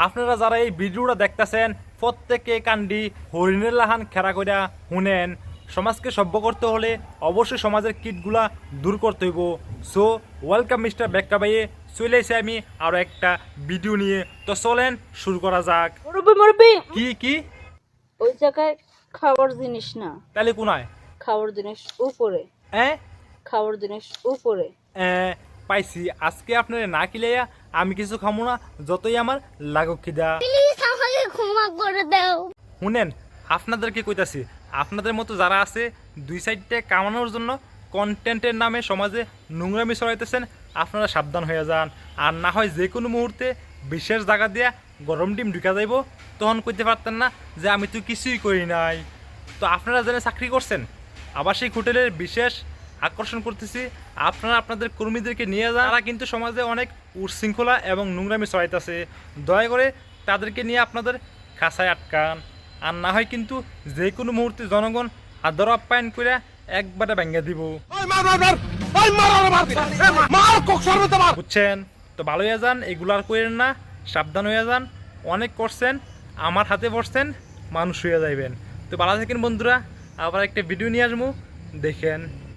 আপনারা যারা এই ভিডিওটা দেখতেছেন প্রত্যেকে কান্ডি হরিণের লাহান খেরা কইরা শুনেন সমাজকে সভ্য করতে হলে অবশ্যই সমাজের কিটগুলা দূর করতে হইব। সো ওয়েলকাম মিস্টার বেক্কা ভাইয়ে। চলে এসে আমি আরও একটা ভিডিও নিয়ে। তো চলেন শুরু করা যাক। মুরব্বি মুরব্বি! কি কি? ওই জায়গায় খাবার জিনিস না। তাহলে কোনায়? খাবার জিনিস উপরে। হ্যাঁ? খাবার জিনিস উপরে। আহ, পাইছি। আজকে আপনার না কিলাইয়া আমি কিছু খামো না যতই আমার লাগুক খিদা। প্লিজ আমাকে ক্ষমা করে দাও। শুনেন আপনাদেরকে কইতাছি আপনাদের মতো যারা আছে দুই সাইডে কামানোর জন্য কন্টেন্টের নামে সমাজে নোংরামি ছড়াইতেছেন আপনারা সাবধান হয়ে যান। আর না হয় যে কোনো মুহূর্তে বিশেষ জায়গা দিয়া গরম ডিম ঢুকা যাইব তখন কইতে পারতেন না যে আমি তো কিছুই করি নাই। তো আপনারা জেনে চাকরি করছেন আবাসিক হোটেলের বিশেষ আকর্ষণ করতেছি। আপনারা আপনাদের কর্মীদেরকে নিয়ে যান। তারা কিন্তু সমাজে অনেক উশৃঙ্খলা এবং নোংরামি ছড়াইতেছে। দয়া করে তাদেরকে নিয়ে আপনাদের খাঁচায় আটকান। আর না হয় কিন্তু যে কোনো মুহূর্তে জনগণ আদর আপ্যায়ন করে একবারে ভেঙে দিব। বুঝছেন? তো ভালো হয়ে যান এগুলো আর করেন না। সাবধান হয়ে যান। অনেক করছেন আমার হাতে বসছেন মানুষ হয়ে যাইবেন। তো ভালো থাকেন বন্ধুরা আবার একটা ভিডিও নিয়ে আসব। দেখেন।